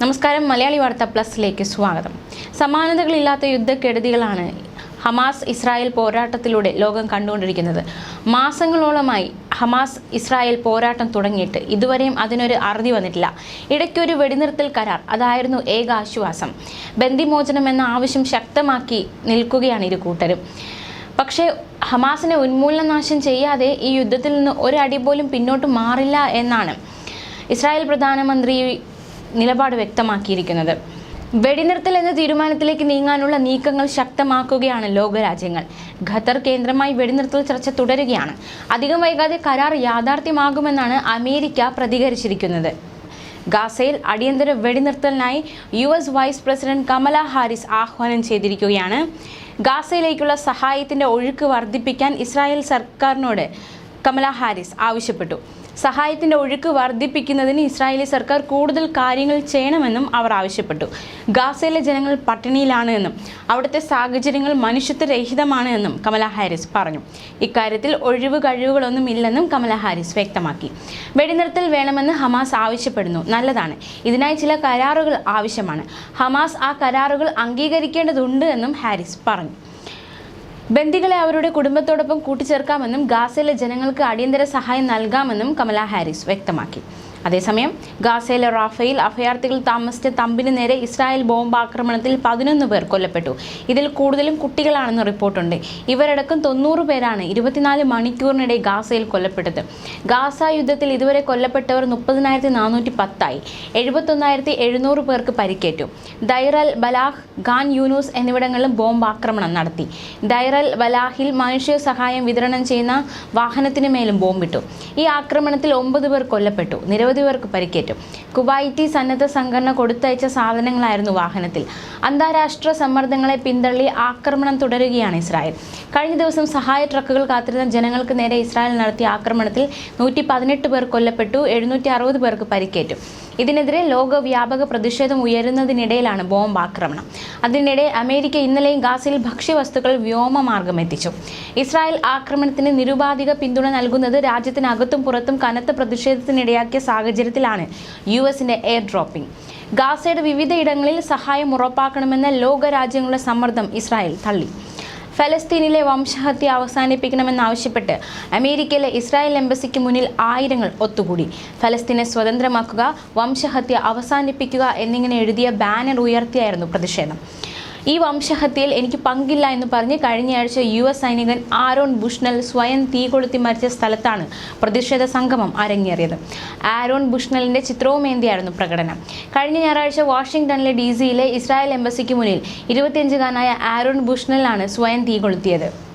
നമസ്കാരം. മലയാളി വാർത്ത പ്ലസിലേക്ക് സ്വാഗതം. സമാനതകളില്ലാത്ത യുദ്ധക്കെടുതികളാണ് ഹമാസ് ഇസ്രായേൽ പോരാട്ടത്തിലൂടെ ലോകം കണ്ടുകൊണ്ടിരിക്കുന്നത്. മാസങ്ങളോളമായി ഹമാസ് ഇസ്രായേൽ പോരാട്ടം തുടങ്ങിയിട്ട് ഇതുവരെയും അതിനൊരു അറുതി വന്നിട്ടില്ല. ഇടയ്ക്കൊരു വെടിനിർത്തൽ കരാർ അതായിരുന്നു ഏക ആശ്വാസം. ബന്ദിമോചനം എന്ന ആവശ്യം ശക്തമാക്കി നിൽക്കുകയാണ് ഇരു കൂട്ടരും. പക്ഷേ ഹമാസിനെ ഉന്മൂലനാശം ചെയ്യാതെ ഈ യുദ്ധത്തിൽ നിന്ന് ഒരടി പോലും പിന്നോട്ട് മാറില്ല എന്നാണ്. ഇസ്രായേൽ പ്രധാനമന്ത്രി നിലപാട് വ്യക്തമാക്കിയിരിക്കുന്നത്. വെടിനിർത്തൽ എന്ന തീരുമാനത്തിലേക്ക് നീങ്ങാനുള്ള നീക്കങ്ങൾ ശക്തമാക്കുകയാണ് ലോകരാജ്യങ്ങൾ. ഖത്തർ കേന്ദ്രമായി വെടിനിർത്തൽ ചർച്ച തുടരുകയാണ്. അധികം വൈകാതെ കരാർ യാഥാർത്ഥ്യമാകുമെന്നാണ് അമേരിക്ക പ്രതികരിച്ചിരിക്കുന്നത്. ഗാസയിൽ അടിയന്തര വെടിനിർത്തലിനായി U S vice president Kamala Harris ആഹ്വാനം ചെയ്തിരിക്കുകയാണ്. ഗാസയിലേക്കുള്ള സഹായത്തിന്റെ ഒഴുക്ക് വർദ്ധിപ്പിക്കാൻ ഇസ്രായേൽ സർക്കാരിനോട് കമല ഹാരിസ് ആവശ്യപ്പെട്ടു. സഹായത്തിന്റെ ഒഴുക്ക് വർദ്ധിപ്പിക്കുന്നതിന് ഇസ്രായേലി സർക്കാർ കൂടുതൽ കാര്യങ്ങൾ ചെയ്യണമെന്നും അവർ ആവശ്യപ്പെട്ടു. ഗാസയിലെ ജനങ്ങൾ പട്ടിണിയിലാണ് എന്നും അവിടുത്തെ സാഹചര്യങ്ങൾ മനുഷ്യത്വരഹിതമാണ് എന്നും കമല ഹാരിസ് പറഞ്ഞു. ഇക്കാര്യത്തിൽ ഒഴിവ് കഴിവുകളൊന്നും ഇല്ലെന്നും കമല ഹാരിസ് വ്യക്തമാക്കി. വെടിനിർത്തൽ വേണമെന്ന് ഹമാസ് ആവശ്യപ്പെടുന്നു. നല്ലതാണ്. ഇതിനായി ചില കരാറുകൾ ആവശ്യമാണ്. ഹമാസ് ആ കരാറുകൾ അംഗീകരിക്കേണ്ടതുണ്ട് എന്നും ഹാരിസ് പറഞ്ഞു. ബന്ദികളെ അവരുടെ കുടുംബത്തോടൊപ്പം കൂട്ടിച്ചേർക്കാമെന്നും ഗാസയിലെ ജനങ്ങൾക്ക് അടിയന്തര സഹായം നൽകാമെന്നും കമല ഹാരിസ് വ്യക്തമാക്കി. അതേസമയം ഗാസയിലെ റാഫയിൽ അഭയാർത്ഥികൾ താമസിച്ച തമ്പിന് നേരെ ഇസ്രായേൽ ബോംബാക്രമണത്തിൽ പതിനൊന്ന് പേർ കൊല്ലപ്പെട്ടു. ഇതിൽ കൂടുതലും കുട്ടികളാണെന്ന് റിപ്പോർട്ടുണ്ട്. ഇവരടക്കം തൊണ്ണൂറ് പേരാണ് ഇരുപത്തിനാല് മണിക്കൂറിനിടെ ഗാസയിൽ കൊല്ലപ്പെട്ടത്. ഗാസ യുദ്ധത്തിൽ ഇതുവരെ കൊല്ലപ്പെട്ടവർ മുപ്പതിനായിരത്തി നാനൂറ്റി പത്തായി എഴുപത്തൊന്നായിരത്തി എഴുന്നൂറ് പേർക്ക് പരിക്കേറ്റു. ദൈറൽ ബലാഹ് ഖാൻ യൂനൂസ് എന്നിവിടങ്ങളിലും ബോംബ് ആക്രമണം നടത്തി ദൈറൽ ബലാഹിൽ മനുഷ്യ സഹായം വിതരണം ചെയ്യുന്ന വാഹനത്തിന് മേലും ബോംബിട്ടു. ഈ ആക്രമണത്തിൽ ഒമ്പത് പേർ കൊല്ലപ്പെട്ടു. നിരവധി പേർക്ക് പരിക്കേറ്റു. കുവൈറ്റി സന്നദ്ധ സംഘടന കൊടുത്തയച്ച സാധനങ്ങളായിരുന്നു വാഹനത്തിൽ. അന്താരാഷ്ട്ര സമ്മർദ്ദങ്ങളെ പിന്തള്ളി ആക്രമണം തുടരുകയാണ് ഇസ്രായേൽ. കഴിഞ്ഞ ദിവസം സഹായ ട്രക്കുകൾ കാത്തിരുന്ന ജനങ്ങൾക്ക് നേരെ ഇസ്രായേൽ നടത്തിയ ആക്രമണത്തിൽ നൂറ്റി പതിനെട്ട് പേർ കൊല്ലപ്പെട്ടു എഴുന്നൂറ്റി അറുപത് പേർക്ക് പരിക്കേറ്റു. ഇതിനെതിരെ ലോകവ്യാപക പ്രതിഷേധം ഉയരുന്നതിനിടയിലാണ് ബോംബ് ആക്രമണം. അതിനിടെ അമേരിക്ക ഇന്നലെയും ഗാസയിൽ ഭക്ഷ്യവസ്തുക്കൾ വ്യോമമാർഗം എത്തിച്ചു. ഇസ്രായേൽ ആക്രമണത്തിന് നിരുപാധിക പിന്തുണ നൽകുന്നത് രാജ്യത്തിനകത്തും പുറത്തും കനത്ത പ്രതിഷേധത്തിനിടയാക്കിയ സാഹചര്യത്തിലാണ് യു എസിന്റെ എയർ ഡ്രോപ്പിംഗ്. ഗാസയുടെ വിവിധയിടങ്ങളിൽ സഹായം ഉറപ്പാക്കണമെന്ന ലോകരാജ്യങ്ങളുടെ സമ്മർദ്ദം ഇസ്രായേൽ തള്ളി. ഫലസ്തീനിലെ വംശഹത്യ അവസാനിപ്പിക്കണമെന്നാവശ്യപ്പെട്ട് അമേരിക്കയിലെ ഇസ്രായേൽ എംബസിക്ക് മുന്നിൽ ആയിരങ്ങൾ ഒത്തുകൂടി. ഫലസ്തീനെ സ്വതന്ത്രമാക്കുക വംശഹത്യ അവസാനിപ്പിക്കുക എന്നിങ്ങനെ എഴുതിയ ബാനർ ഉയർത്തിയായിരുന്നു പ്രതിഷേധം. ഈ വംശഹത്യയിൽ എനിക്ക് പങ്കില്ല എന്ന് പറഞ്ഞ് കഴിഞ്ഞയാഴ്ച യു എസ് സൈനികൻ ആരോൺ ബുഷ്നൽ സ്വയം തീ കൊളുത്തി മരിച്ച സ്ഥലത്താണ് പ്രതിഷേധ സംഗമം അരങ്ങേറിയത്. ആരോൺ ബുഷ്നലിന്റെ ചിത്രവുമേന്തിയായിരുന്നു പ്രകടനം. കഴിഞ്ഞ ഞായറാഴ്ച വാഷിംഗ്ടണിലെ ഡി സിയിലെ ഇസ്രായേൽ എംബസിക്ക് മുന്നിൽ ഇരുപത്തിയഞ്ചുകാരനായ ആരോൺ ബുഷ്നലാണ് സ്വയം തീ കൊളുത്തിയത്.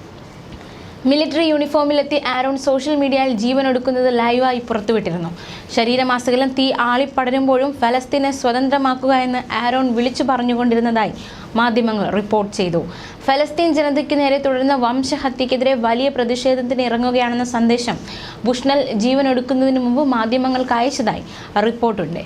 മിലിറ്ററി യൂണിഫോമിലെത്തി ആരോൺ സോഷ്യൽ മീഡിയയിൽ ജീവൻ ഒടുക്കുന്നത് ലൈവായി പുറത്തുവിട്ടിരുന്നു. ശരീരമാസകലം തീ ആളിപ്പടരുമ്പോഴും ഫലസ്തീനെ സ്വതന്ത്രമാക്കുക എന്ന് ആരോൺ വിളിച്ചു പറഞ്ഞുകൊണ്ടിരുന്നതായി മാധ്യമങ്ങൾ റിപ്പോർട്ട് ചെയ്തു. ഫലസ്തീൻ ജനതയ്ക്ക് നേരെ തുടരുന്ന വംശഹത്യക്കെതിരെ വലിയ പ്രതിഷേധത്തിന് ഇറങ്ങുകയാണെന്ന സന്ദേശം ബുഷ്ണൽ ജീവൻ ഒടുക്കുന്നതിന് മുമ്പ് മാധ്യമങ്ങൾക്ക് അയച്ചതായി റിപ്പോർട്ടുണ്ട്.